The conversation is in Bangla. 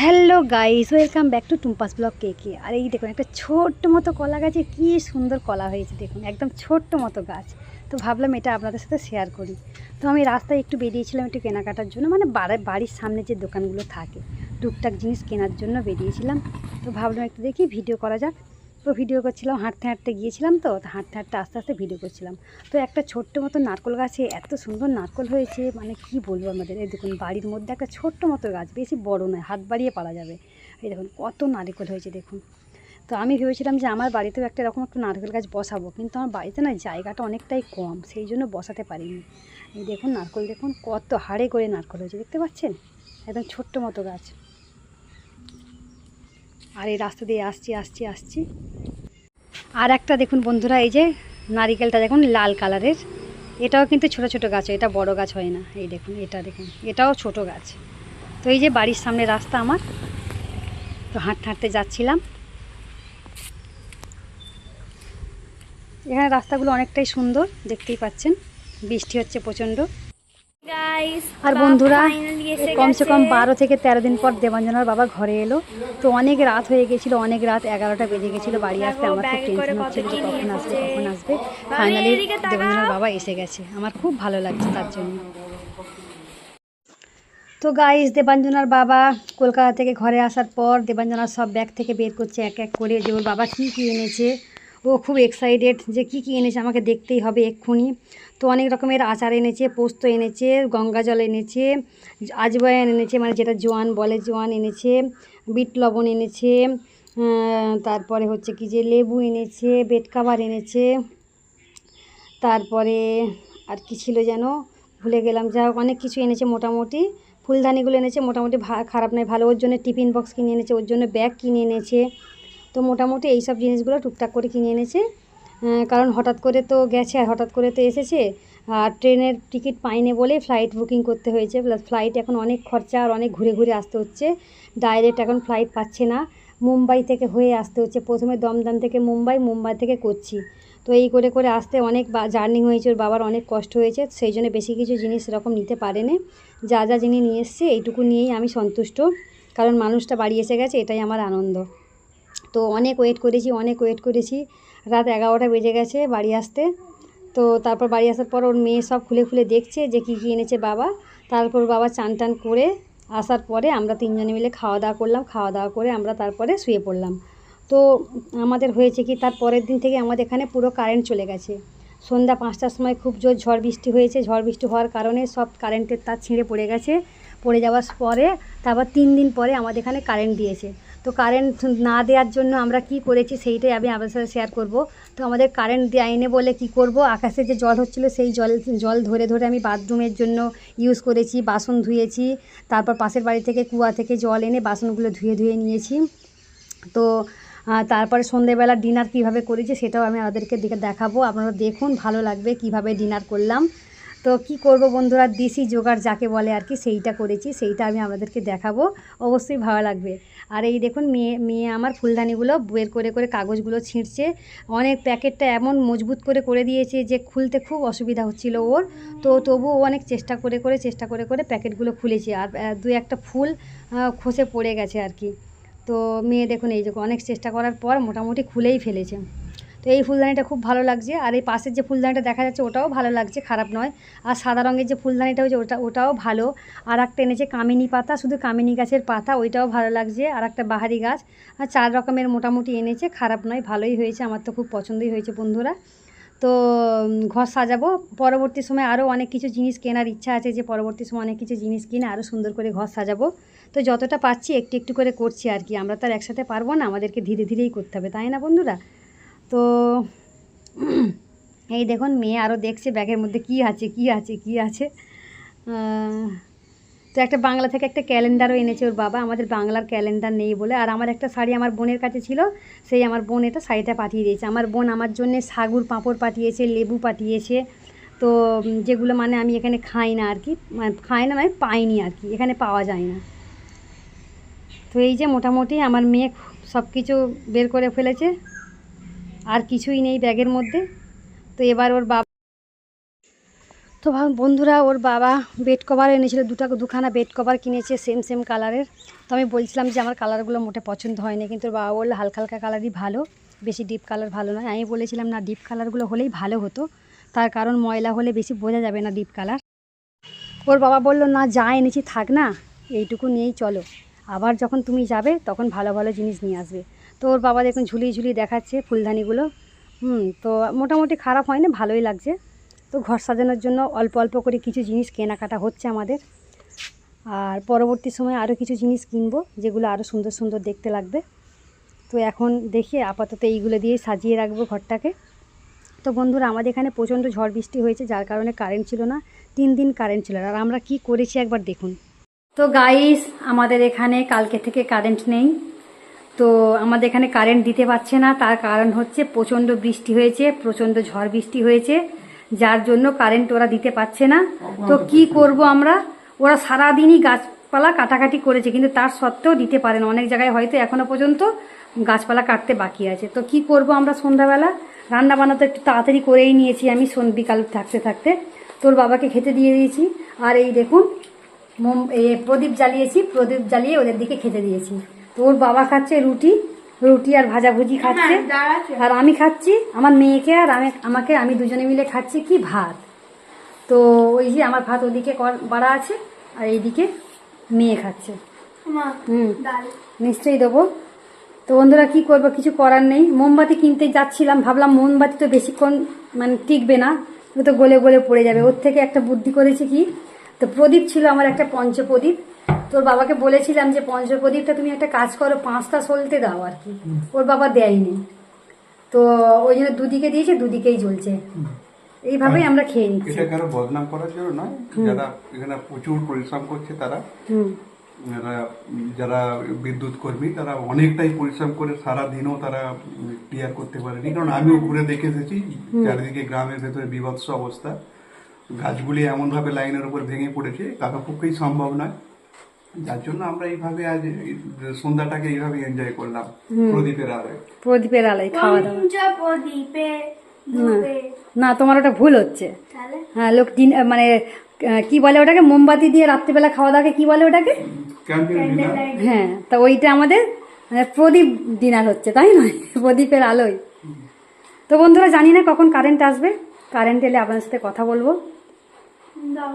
Hello guys, welcome back to Tumpa's block কে কে। আর এই দেখুন, একটা ছোট্ট মতো কলা গাছে কী সুন্দর কলা হয়েছে দেখুন, একদম ছোট্ট মতো গাছ। তো ভাবলাম এটা আপনাদের সাথে শেয়ার করি। তো আমি রাস্তায় একটু বেরিয়েছিলাম একটু কেনাকাটার জন্য মানে বাড়ির সামনে যে দোকানগুলো থাকে, টুকটাক জিনিস কেনার জন্য বেরিয়েছিলাম। তো ভাবলাম একটু দেখি ভিডিও করা যাক। তো ভিডিও করছিলাম, হাঁটতে হাঁটতে গিয়েছিলাম তো হাঁটতে হাঁটতে আস্তে আস্তে ভিডিও করছিলাম। তো একটা ছোট্ট মতো নারকল গাছে এত সুন্দর নারকল হয়েছে মানে কি বলব আমাদের? এই দেখুন, বাড়ির মধ্যে একটা ছোট্ট মতো গাছ, বেশি বড় নয়, হাত বাড়িয়ে পারা যাবে। এই দেখুন, কত নারকেল হয়েছে, দেখুন। তো আমি ভেবেছিলাম যে আমার বাড়িতেও একটা এরকম একটা নারকেল গাছ বসাবো, কিন্তু আমার বাড়িতে না জায়গাটা অনেকটাই কম, সেই জন্য বসাতে পারিনি। এই দেখুন, নারকেল দেখুন, কত হাড়ে করে নারকেল হয়েছে, দেখতে পাচ্ছেন? একদম ছোট্ট মতো গাছ। আর এই রাস্তা দিয়ে আসছি আসছি আসছি। আর একটা দেখুন বন্ধুরা, এই যে নারিকেলটা দেখুন, লাল কালারের। এটাও কিন্তু ছোট ছোট গাছ, এটা বড় গাছ হয় না। এই দেখুন, এটা দেখুন, এটাও ছোট গাছ। তো এই যে বাড়ির সামনে রাস্তা আমার, তো হাঁটতে হাঁটতে যাচ্ছিলাম। এখানে রাস্তাগুলো অনেকটাই সুন্দর, দেখতেই পাচ্ছেন। বৃষ্টি হচ্ছে প্রচণ্ড। আর বন্ধুরা কমসে কম বারো থেকে তেরো দিন পর দেবাঞ্জনার বাবা ঘরে এলো। তো অনেক রাত হয়ে গেছিল অনেক রাত এগারোটা বেজে গেছিল বাড়ি আসতে আমার খুব টেনশন হচ্ছিল যে কখন আসবে কখন আসবে। ফাইনালি দেবাঞ্জনার বাবা এসে গেছে। আমার খুব ভালো লাগছে তার জন্য। তো গাইস দেবাঞ্জনার বাবা কলকাতা থেকে ঘরে আসার পর দেবাঞ্জনার সব ব্যাগ থেকে বের করছে এক এক করে। যে ওর বাবা কী কী এনেছে ও খুব এক্সাইটেড যে কী কী এনেছে আমাকে দেখতেই হবে এক্ষুনি। তো অনেক রকমের আচার এনেছে, পোস্ত এনেছে, গঙ্গা জল এনেছে আজওয়াইন এনেছে মানে যেটা জোয়ান বলে জোয়ান এনেছে, বিট লবণ এনেছে তারপরে হচ্ছে কি যে লেবু এনেছে, বেড কাভার এনেছে, তারপরে আর কি ছিল যেন? ভুলে গেলাম, যা অনেক কিছু এনেছে মোটামুটি। ফুলদানিগুলো এনেছে, মোটামুটি খারাপ নয়, ভালো। ওর জন্য টিফিন বক্স কিনে এনেছে, ওর জন্য ব্যাগ কিনে এনেছে। তো মোটামুটি এই সব জিনিসগুলো টুকটাক করে কিনে এনেছে। কারণ হঠাৎ করে তো গেছে আর হঠাৎ করে তো এসেছে। আর ট্রেনের টিকিট পাইনি বলে ফ্লাইট বুকিং করতে হয়েছে। প্লাস ফ্লাইট এখন অনেক খরচা আর অনেক ঘুরে ঘুরে আসতে হচ্ছে। ডাইরেক্ট এখন ফ্লাইট পাচ্ছে না। মুম্বাই থেকে হয়ে আসতে হচ্ছে। প্রথমে দমদম থেকে মুম্বাই মুম্বাই থেকে করছি। তো এই করে করে আসতে অনেক জার্নি হয়েছে। ওর বাবার অনেক কষ্ট হয়েছে। সেই জন্য বেশি কিছু জিনিস এরকম নিতে পারেনি। যা যা যিনি নিয়ে এসছে, এইটুকু নিয়েই আমি সন্তুষ্ট। কারণ মানুষটা বাড়ি এসে গেছে, এটাই আমার আনন্দ। তো অনেক ওয়েট করেছি, অনেক ওয়েট করেছি। রাত এগারোটা বেজে গেছে বাড়ি আসতে। তো তারপর বাড়ি আসার পর ওর মেয়ে সব খুলে খুলে দেখছে যে কী কী এনেছে বাবা। তারপর বাবা চান টান করে আসার পরে আমরা তিনজনে মিলে খাওয়া দাওয়া করলাম, খাওয়া দাওয়া করে আমরা তারপরে শুয়ে পড়লাম। তো আমাদের হয়েছে কি, তার পরের দিন থেকে আমাদের এখানে পুরো কারেন্ট চলে গেছে। সন্ধ্যা পাঁচটার সময় খুব জোর ঝড় বৃষ্টি হয়েছে। ঝড় বৃষ্টি হওয়ার কারণে সব কারেন্টের তার ছিঁড়ে পড়ে গেছে। পড়ে যাওয়ার পরে, তারপর তিন দিন পরে আমাদের এখানে কারেন্ট দিয়েছে। তো কারেন্ট না দেওয়ার জন্য আমরা কি করেছি সেইটাই আমি আপনাদের সাথে শেয়ার করব। তো আমাদের কারেন্ট দেয়নি বলে কি করব? আকাশে যে জল হচ্ছিল সেই জল জল ধরে ধরে আমি বাথরুমের জন্য ইউজ করেছি, বাসন ধুয়েছি, তারপর পাশের বাড়ি থেকে কুয়া থেকে জল এনে বাসনগুলো ধুয়ে ধুয়ে নিয়েছি। তো তারপরে সন্ধেবেলা ডিনার কীভাবে করেছি সেটাও আমি আমাদেরকে দেখাবো। আপনারা দেখুন, ভালো লাগবে কীভাবে ডিনার করলাম। তো কি করব বন্ধুরা? দেশি জোগাড় যাকে বলে আর কি, সেইটা করেছি, সেইটা আমি আমাদেরকে দেখাবো। অবশ্যই ভালো লাগবে। আর এই দেখুন, মেয়ে মেয়ে আমার ফুলদানিগুলো বের করে করে কাগজগুলো ছিঁড়ছে। অনেক প্যাকেটটা এমন মজবুত করে করে দিয়েছে যে খুলতে খুব অসুবিধা হচ্ছিল ওর। তো তবুও ও অনেক চেষ্টা করে করে, চেষ্টা করে করে প্যাকেটগুলো খুলেছে। আর দু একটা ফুল খসে পড়ে গেছে আর কি। তো মেয়ে দেখুন, এই যে অনেক চেষ্টা করার পর মোটামুটি খুলেই ফেলেছে। তো এই ফুলদানিটা খুব ভালো লাগছে। আর এই পাশের যে ফুলদানিটা দেখা যাচ্ছে ওটাও ভালো লাগছে, খারাপ নয়। আর সাদা রঙের যে ফুলদানিটা হয়েছে ওটা, ওটাও ভালো। আর একটা এনেছে কামিনী পাতা, শুধু কামিনী গাছের পাতা, ওইটাও ভালো লাগছে। আর একটা বাহারি গাছ, আর চার রকমের মোটামুটি এনেছে, খারাপ নয়, ভালোই হয়েছে, আমার তো খুব পছন্দই হয়েছে বন্ধুরা। তো ঘর সাজাবো, পরবর্তী সময় আরও অনেক কিছু জিনিস কেনার ইচ্ছা আছে যে পরবর্তী সময় অনেক কিছু জিনিস কিনে আরও সুন্দর করে ঘর সাজাবো। তো যতটা পাচ্ছি একটু একটু করে করছি আর কি, আমরা তো আর একসাথে পারব না, আমাদেরকে ধীরে ধীরেই করতে হবে, তাই না বন্ধুরা? তো এই দেখুন, মেয়ে আরও দেখছে ব্যাগের মধ্যে কি আছে কি আছে কি আছে। তো একটা বাংলা থেকে একটা ক্যালেন্ডারও এনেছে ওর বাবা। আমাদের বাংলার ক্যালেন্ডার নেই বলে। আর আমার একটা শাড়ি আমার বোনের কাছে ছিল, সেই আমার বোন এটা শাড়িটা পাঠিয়ে দিয়েছে। আমার বোন আমার জন্য সাগুর পাঁপড় পাঠিয়েছে, লেবু পাঠিয়েছে। তো যেগুলো মানে আমি এখানে খাই না আর কি মানে খাই না মানে পাইনি আর কি, এখানে পাওয়া যায় না। তো এই যে মোটামুটি আমার মেয়ে সব কিছু বের করে ফেলেছে। আর কিছুই নেই ব্যাগের মধ্যে। তো এবার ওর বাবা তো বন্ধুরা, ওর বাবা বেড কভার এনেছিল, দুটা দুখানা বেড কভার কিনেছে সেম সেম কালারের তো আমি বলছিলাম যে আমার কালারগুলো মোটে পছন্দ হয়নি, কিন্তু ওর বাবা বলল, হালকা হালকা কালারই ভালো, বেশি ডিপ কালার ভালো নয়। আমি বলেছিলাম, না ডিপ কালারগুলো হলেই ভালো হতো। তার কারণ ময়লা হলে বেশি বোঝা যাবে না ডিপ কালার ওর বাবা বলল, না, যা এনেছি থাক না, এইটুকু নিয়েই চলো। আবার যখন তুমি যাবে, তখন ভালো ভালো জিনিস নিয়ে আসবে। তো ওর বাবা দেখুন ঝুলিয়ে ঝুলিয়ে দেখাচ্ছে ফুলদানিগুলো। হুম, তো মোটামুটি খারাপ হয়নি, ভালোই লাগছে। তো ঘর সাজানোর জন্য অল্প অল্প করে কিছু জিনিস কেনাকাটা হচ্ছে আমাদের। আর পরবর্তী সময় আরও কিছু জিনিস কিনবো, যেগুলো আরও সুন্দর সুন্দর দেখতে লাগবে। তো এখন দেখি আপাতত এইগুলো দিয়ে সাজিয়ে রাখব ঘরটাকে। তো বন্ধুরা, আমাদের এখানে প্রচণ্ড ঝড় বৃষ্টি হয়েছে, যার কারণে কারেন্ট ছিল না। তিন দিন কারেন্ট ছিল না। আর আমরা কি করেছি একবার দেখুন। তো গাইস আমাদের এখানে কালকে থেকে কারেন্ট নেই। তো আমাদের এখানে কারেন্ট দিতে পারছে না, তার কারণ হচ্ছে প্রচণ্ড বৃষ্টি হয়েছে, প্রচণ্ড ঝড় বৃষ্টি হয়েছে, যার জন্য কারেন্ট ওরা দিতে পারছে না। তো কি করব আমরা? ওরা সারাদিনই গাছপালা কাটাকাটি করেছে, কিন্তু তার সত্ত্বেও দিতে পারে না। অনেক জায়গায় হয়তো এখনও পর্যন্ত গাছপালা কাটতে বাকি আছে। তো কি করব আমরা সন্ধ্যাবেলা? রান্না বান্না তো একটু তাড়াতাড়ি করেই নিয়েছি আমি বিকাল থাকতে থাকতে। তোর বাবাকে খেতে দিয়ে দিয়েছি। আর এই দেখুন মোম এ প্রদীপ জ্বালিয়েছি প্রদীপ জ্বালিয়ে ওদের দিকে খেতে দিয়েছি। তো ওর বাবা খাচ্ছে রুটি রুটি আর ভাজাভুজি খাচ্ছে। আর আমি খাচ্ছি আমার মেয়েকে আর আমি আমাকে আমি দুজনে মিলে খাচ্ছি কি ভাত। তো ওই যে আমার ভাত ওদিকে বাড়া আছে আর এইদিকে মেয়ে খাচ্ছে। হুম নিশ্চয়ই দেবো। তো বন্ধুরা কি করব কিছু করার নেই। মোমবাতি কিনতে যাচ্ছিলাম ভাবলাম মোমবাতি তো বেশিক্ষণ মানে টিকবে না ও তো গলে গলে পড়ে যাবে। ওর থেকে একটা বুদ্ধি করেছে কি তো প্রদীপ ছিল আমার একটা পঞ্চপ্রদীপ। তোর বাবাকে বলেছিলাম যে পঞ্চপ্রদীপটা তুমি একটা কাজ করো পাঁচটা সলতে দাও আর কি। ওর বাবা দেয়নি। তো ওই জন্য দুদিকে দিয়েছে দুদিকেই জ্বলছে। এইভাবেই আমরা খেয়ে নিচ্ছি। এটা কারও বদনাম করার জন্য নয়? যারা এখানে প্রচুর পরিশ্রম করছে তারা। যারা বিদ্যুৎ কর্মী তারা অনেকটাই পরিশ্রম করে সারা দিনও তারা ক্লিয়ার করতে পারেনি। কারণ আমিও ঘুরে দেখে এসেছি চারিদিকে গ্রামের ভেতরে বিভৎস অবস্থা। গাছগুলি এমনভাবে লাইনের উপর ভেঙে পড়েছে কারও পক্ষেই সম্ভব নয়। যার জন্য আমরা এইভাবে আজ সন্ধ্যাটাকে এইভাবে এনজয় করলাম প্রদীপের আলোয়। প্রদীপের আলোয় খাওয়া দাওয়া। প্রদীপে না তোমার ওটা ভুল হচ্ছে। হ্যাঁ লোক দিন মানে কি বলে ওটাকে? মোমবাতি দিয়ে রাত্রিবেলা খাওয়া দাওয়াকে কি বলে ওটাকে? হ্যাঁ তা ওইটা আমাদের মানে প্রদীপ ডিনার হচ্ছে তাই নয়? প্রদীপের আলোয়। তো বন্ধুরা জানি না কখন কারেন্ট আসবে। কারেন্ট এলে আপনার সাথে কথা বলব। দাও